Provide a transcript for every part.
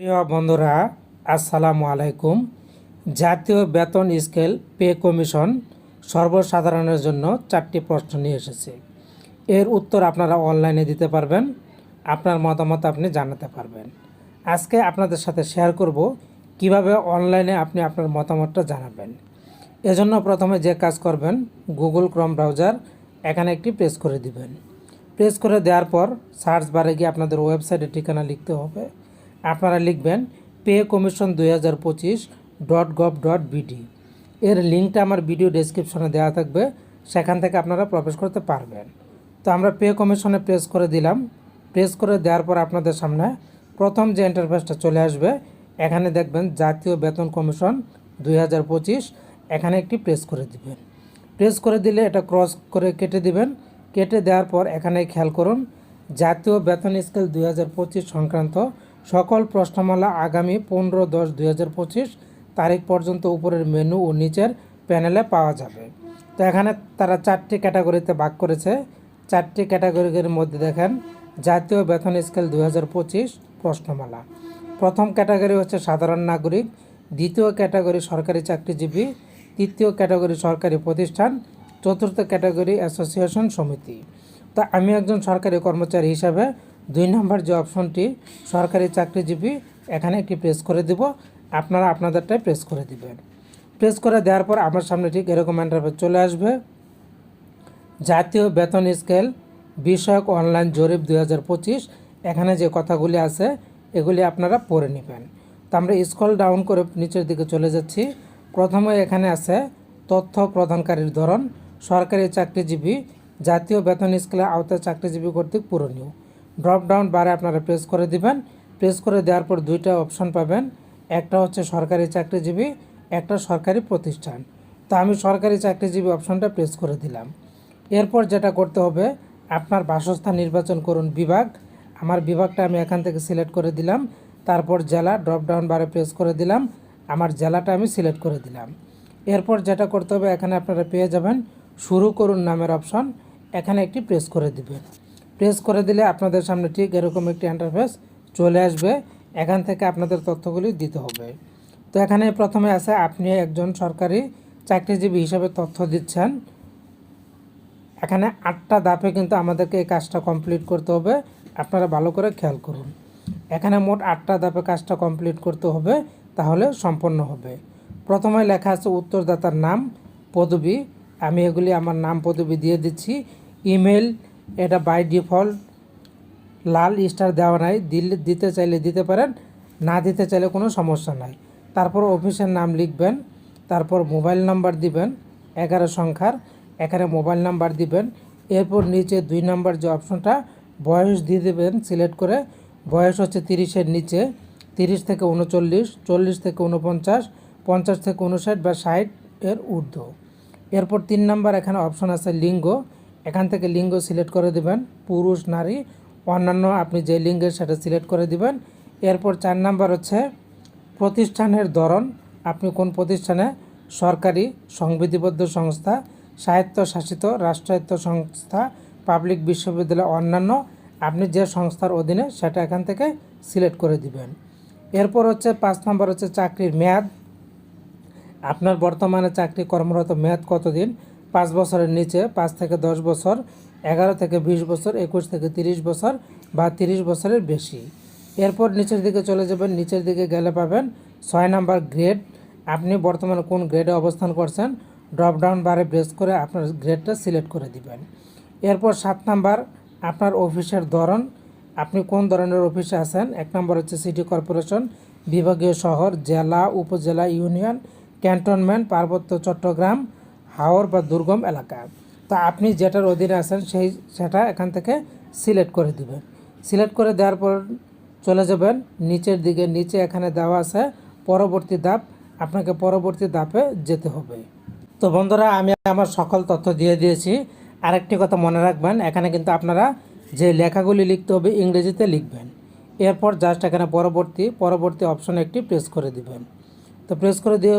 প্রিয় বন্ধুরা, আসসালামু আলাইকুম। জাতীয় বেতন স্কেল পে কমিশন সর্বসাধারণের জন্য চারটি প্রশ্ন নিয়ে এসেছে। এর উত্তর আপনারা অনলাইনে দিতে পারবেন, আপনার মতামত আপনি জানাতে পারবেন। আজকে আপনাদের সাথে শেয়ার করব কীভাবে অনলাইনে আপনি আপনার মতামতটা জানাবেন। এজন্য প্রথমে যে কাজ করবেন, গুগল ক্রম ব্রাউজার এখানে একটি প্রেস করে দিবেন। প্রেস করে দেওয়ার পর সার্চ বারে গিয়ে আপনাদের ওয়েবসাইটের ঠিকানা লিখতে হবে। আপনারা লিখবেন পে কমিশন দুই হাজার পঁচিশ ডট গভ ডট বিডি। এর লিঙ্কটা আমার ভিডিও ডেসক্রিপশনে দেওয়া থাকবে, সেখান থেকে আপনারা প্রবেশ করতে পারবেন। তো আমরা পে কমিশনে প্রেস করে দিলাম। প্রেস করে দেওয়ার পর আপনাদের সামনে প্রথম যে ইন্টারফেসটা চলে আসবে, এখানে দেখবেন জাতীয় বেতন কমিশন দুই হাজার পঁচিশ, এখানে একটি প্রেস করে দিবেন। প্রেস করে দিলে এটা ক্রস করে কেটে দিবেন। কেটে দেওয়ার পর এখানে খেয়াল করুন, জাতীয় বেতন স্কেল দুই হাজার পঁচিশ সংক্রান্ত সকল প্রশ্নমালা আগামী পনেরো দশ দুই তারিখ পর্যন্ত উপরের মেনু ও নিচের প্যানেলে পাওয়া যাবে। তো এখানে তারা চারটি ক্যাটাগরিতে ভাগ করেছে। চারটি ক্যাটাগরির মধ্যে দেখেন, জাতীয় বেতন স্কেল দুই হাজার পঁচিশ প্রশ্নমালা। প্রথম ক্যাটাগরি হচ্ছে সাধারণ নাগরিক, দ্বিতীয় ক্যাটাগরি সরকারি চাকরিজীবী, তৃতীয় ক্যাটাগরি সরকারি প্রতিষ্ঠান, চতুর্থ ক্যাটাগরি অ্যাসোসিয়েশন সমিতি। তা আমি একজন সরকারি কর্মচারী হিসাবে দুই নম্বর যে অপশনটি, সরকারি চাকরিজীবী, এখানে একটি প্রেস করে দিব। আপনারা আপনাদেরটাই প্রেস করে দিবেন। প্রেস করে দেওয়ার পর আমার সামনে ঠিক এরকম ইন্টারফেস চলে আসবে। জাতীয় বেতন স্কেল বিষয়ক অনলাইন জরিপ দু হাজার পঁচিশ, এখানে যে কথাগুলি আছে, এগুলি আপনারা পড়ে নেবেন। তো আমরা স্ক্রল ডাউন করে নিচের দিকে চলে যাচ্ছি। প্রথমে এখানে আছে তথ্য প্রদানকারীর ধরন, সরকারি চাকরিজীবী, জাতীয় বেতন স্কেলের আওতায় চাকরিজীবী কর্তৃক পূরণীয়। ড্রপ ডাউন বারে আপনারা প্রেস করে দিবেন। প্রেস করে দেওয়ার পর দুইটা অপশন পাবেন। একটা হচ্ছে সরকারি চাকরিজীবী, একটা সরকারি প্রতিষ্ঠান। তো আমি সরকারি চাকরিজীবী অপশনটা প্রেস করে দিলাম। এরপর যেটা করতে হবে, আপনার বাসস্থান নির্বাচন করুন বিভাগ। আমার বিভাগটা আমি এখান থেকে সিলেক্ট করে দিলাম। তারপর জেলা ড্রপ ডাউন বারে প্রেস করে দিলাম। আমার জেলাটা আমি সিলেক্ট করে দিলাম। এরপর যেটা করতে হবে, এখানে আপনারা পেয়ে যাবেন শুরু করুন নামের অপশন এখানে একটি প্রেস করে দিবেন। প্রেস করে দিলে আপনাদের সামনে ঠিক এরকম একটি ইন্টারফেস চলে আসবে। এখান থেকে আপনাদের তথ্যগুলি দিতে হবে। তো এখানে প্রথমে আছে, আপনি একজন সরকারি চাকরিজীবী হিসাবে তথ্য দিচ্ছেন। এখানে আটটা ধাপে কিন্তু আমাদেরকে এই কাজটা কমপ্লিট করতে হবে। আপনারা ভালো করে খেয়াল করুন। এখানে মোট আটটা ধাপে কাজটা কমপ্লিট করতে হবে, তাহলে সম্পন্ন হবে। প্রথমে লেখা আছে উত্তরদাতার নাম, পদবি। আমি এগুলি আমার নাম, পদবি দিয়ে দিচ্ছি। ইমেল এটা বাই ডিফল্ট লাল স্টার দেওয়া নাই। দিলে দিতে চাইলে দিতে পারেন, না দিতে চাইলে কোনো সমস্যা নাই। তারপর অফিসের নাম লিখবেন, তারপর মোবাইল নাম্বার দিবেন, এগারো সংখ্যার, এখানে মোবাইল নাম্বার দিবেন। এরপর নিচে দুই নাম্বার যে অপশনটা বয়স দিয়ে দেবেন সিলেক্ট করে। বয়স হচ্ছে তিরিশের নিচে, তিরিশ থেকে উনচল্লিশ, চল্লিশ থেকে উনপঞ্চাশ, পঞ্চাশ থেকে উনষাট বা ষাট এর ঊর্ধ্ব। এরপর তিন নাম্বার এখানে অপশন আছে লিঙ্গ। এখান থেকে লিঙ্গ সিলেক্ট করে দেবেন, পুরুষ, নারী, অন্যান্য আপনি যে লিঙ্গের সেটা সিলেক্ট করে দিবেন। এরপর চার নাম্বার হচ্ছে প্রতিষ্ঠানের ধরন, আপনি কোন প্রতিষ্ঠানে? সরকারি সংবিধিবদ্ধ সংস্থা, স্বায়ত্তশাসিত রাষ্ট্রায়ত্ত সংস্থা, পাবলিক বিশ্ববিদ্যালয়, অন্যান্য। আপনি যে সংস্থার অধীনে সেটা এখান থেকে সিলেক্ট করে দিবেন। এরপর হচ্ছে পাঁচ নম্বর হচ্ছে চাকরির মেয়াদ। আপনার বর্তমানে চাকরি কর্মরত মেয়াদ কতদিন? পাঁচ বছরের নিচে, পাঁচ থেকে দশ বছর, এগারো থেকে বিশ বছর, একুশ থেকে তিরিশ বছর বা তিরিশ বছরের বেশি। এরপর নিচের দিকে চলে যাবেন, নিচের দিকে গেলে পাবেন ছয় নাম্বার গ্রেড। আপনি বর্তমানে কোন গ্রেডে অবস্থান করছেন ড্রপডাউন বারে প্রেস করে আপনার গ্রেডটা সিলেক্ট করে দিবেন। এরপর সাত নাম্বার, আপনার অফিসের ধরন। আপনি কোন ধরনের অফিসে আছেন? এক নম্বর হচ্ছে সিটি কর্পোরেশন, বিভাগীয় শহর, জেলা, উপজেলা, ইউনিয়ন, ক্যান্টনমেন্ট, পার্বত্য চট্টগ্রাম হাওর বা দুর্গম এলাকা। তা আপনি যেটার অধীনে আছেন সেই, সেটা এখান থেকে সিলেক্ট করে দিবেন। সিলেক্ট করে দেওয়ার পর চলে যাবেন। নিচের দিকে, নিচে এখানে দেওয়া আছে পরবর্তী ধাপ। আপনাকে পরবর্তী ধাপে যেতে হবে। তো বন্ধুরা, আমি আমার সকল তথ্য দিয়ে দিয়েছি। আরেকটি কথা মনে রাখবেন, এখানে কিন্তু আপনারা যে লেখাগুলি লিখতে হবে ইংরেজিতে লিখবেন। এরপর জাস্ট এখানে পরবর্তী পরবর্তী অপশনে একটি প্রেস করে দিবেন। তো প্রেস করে দিয়ে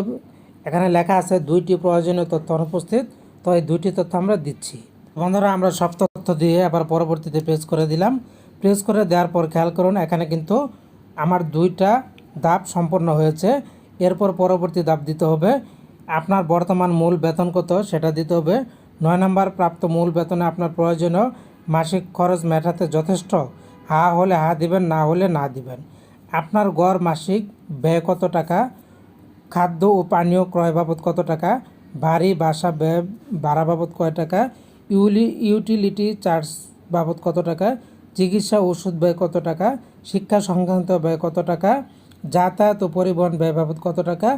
এখানে লেখা আছে দুইটি প্রয়োজনীয় তথ্য অনুপস্থিত, তো এই দুইটি তথ্য আমরা দিচ্ছি। বন্ধুরা, আমরা সব তথ্য দিয়ে আবার পরবর্তীতে প্রেস করে দিলাম। প্রেস করে দেওয়ার পর খেয়াল করুন, এখানে কিন্তু আমার দুইটা ধাপ সম্পন্ন হয়েছে। এরপর পরবর্তী ধাপ দিতে হবে, আপনার বর্তমান মূল বেতন কত সেটা দিতে হবে। নয় নম্বর, প্রাপ্ত মূল বেতনে আপনার প্রয়োজনীয় মাসিক খরচ মেটাতে যথেষ্ট, হা হলে হা দিবেন, না হলে না দিবেন। আপনার গড় মাসিক ব্যয় কত টাকা? খাদ্য ও পানীয় ক্রয় বাবদ কত টাকা? বাড়ি বাসা ব্যয় ভাড়া বাবদ কয় টাকা? ইউলি ইউটিলিটি চার্জ বাবদ কত টাকা? চিকিৎসা ওষুধ ব্যয় কত টাকা? শিক্ষা সংক্রান্ত ব্যয় কত টাকা? যাতায়াত ও পরিবহন ব্যয় বাবদ কত টাকা?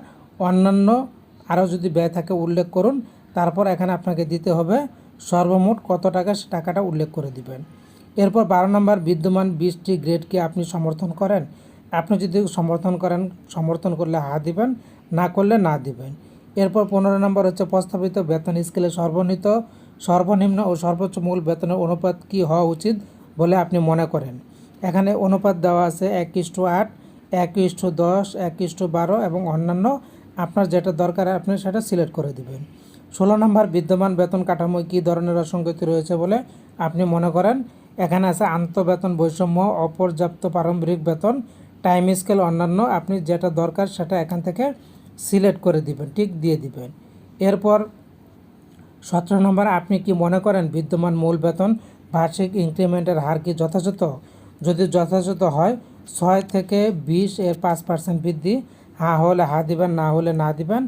অন্যান্য আরও যদি ব্যয় থাকে উল্লেখ করুন, তারপর এখানে আপনাকে দিতে হবে সর্বমোট কত টাকা সে টাকাটা উল্লেখ করে দিবেন। এরপর বারো নম্বর বিদ্যমান বিশটি গ্রেডকে আপনি সমর্থন করেন। আপনি যদি সমর্থন করেন, সমর্থন করলে হা দিবেন, না করলে না দিবেন। এরপর পনেরো নম্বর হচ্ছে প্রস্তাবিত বেতন স্কেলে সর্বনিত সর্বনিম্ন ও সর্বোচ্চ মূল বেতনের অনুপাত কি হওয়া উচিত বলে আপনি মনে করেন? এখানে অনুপাত দেওয়া আছে এক ইস্টু আট, এক ইস্টু দশ, এক ইস্টু বারো এবং অন্যান্য। আপনার যেটা দরকার আপনি সেটা সিলেক্ট করে দিবেন। ষোলো নম্বর বিদ্যমান বেতন কাঠামোয় কী ধরনের অসঙ্গতি রয়েছে বলে আপনি মনে করেন? এখানে আছে আন্তঃবেতন বৈষম্য, অপর্যাপ্ত প্রারম্ভিক বেতন টাইম স্কেল অন্যান্য, আপনি যেটা দরকার সেটা এখান থেকে সিলেক্ট করে দিবেন, ঠিক দিয়ে দিবেন। এরপর সতেরো নম্বর, আপনি কি মনে করেন বিদ্যমান মূল বেতন, বার্ষিক ইনক্রিমেন্টের হার কি যথাযথ? যদি যথাযথ হয়, ছয় থেকে বিশ এর পাঁচ পার্সেন্ট বৃদ্ধি হ্যাঁ হলে হা দিবেন, না হলে না দিবেন।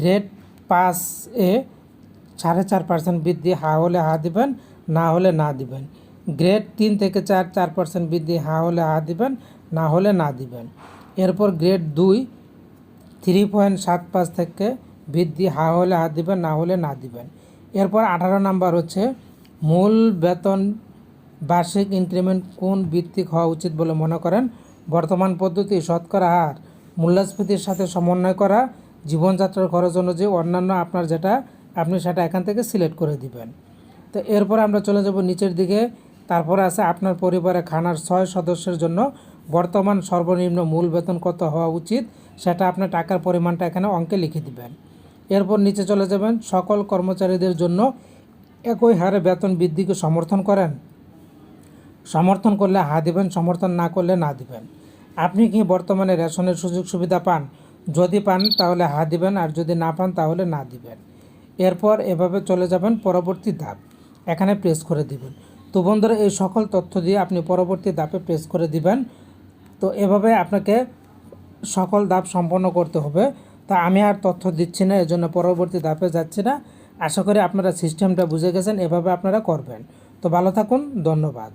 গ্রেড পাঁচ এ সাড়ে চার পার্সেন্ট বৃদ্ধি হা হলে হা দিবেন, না হলে না দিবেন। গ্রেড তিন থেকে চার চার পার্সেন্ট বৃদ্ধি হা হলে হা দিবেন না হলে না দিবেন। এরপর গ্রেড দুই থ্রি পয়েন্ট সাত পাঁচ থেকে বৃদ্ধি হা হলে হা দিবেন, না হলে না দিবেন। এরপর আঠারো নাম্বার হচ্ছে মূল বেতন বার্ষিক ইনক্রিমেন্ট কোন ভিত্তিক হওয়া উচিত বলে মনে করেন? বর্তমান পদ্ধতি, শতকরা হার, মূল্যস্ফীতির সাথে সমন্বয় করা, জীবনযাত্রার খরচ অনুযায়ী অন্যান্য আপনার যেটা, আপনি সেটা এখান থেকে সিলেক্ট করে দিবেন। তো এরপর আমরা চলে যাব নিচের দিকে। তারপরে আছে আপনার পরিবারে খানার ছয় সদস্যের জন্য বর্তমান সর্বনিম্ন মূল বেতন কত হওয়া উচিত সেটা আপনার টাকার পরিমাণটা এখানে অঙ্কে লিখে দিবেন। এরপর নিচে চলে যাবেন, সকল কর্মচারীদের জন্য একই হারে বেতন বৃদ্ধিকে সমর্থন করেন। সমর্থন করলে হা দিবেন, সমর্থন না করলে না দিবেন। আপনি কি বর্তমানে রেশনের সুযোগ সুবিধা পান? যদি পান, তাহলে হা দিবেন, আর যদি না পান, তাহলে না দিবেন। এরপর এভাবে চলে যাবেন, পরবর্তী ধাপ। এখানে প্রেস করে দিবেন। তো বন্ধুরা, এই সকল তথ্য দিয়ে আপনি পরবর্তী ধাপে প্রেস করে দিবেন। তো এভাবে আপনাকে সকল ধাপ সম্পন্ন করতে হবে। তা আমি আর তথ্য দিচ্ছি না, এজন্য পরবর্তী ধাপে যাচ্ছি না। আশা করি আপনারা সিস্টেমটা বুঝে গেছেন, এভাবে আপনারা করবেন। তো ভালো থাকুন, ধন্যবাদ।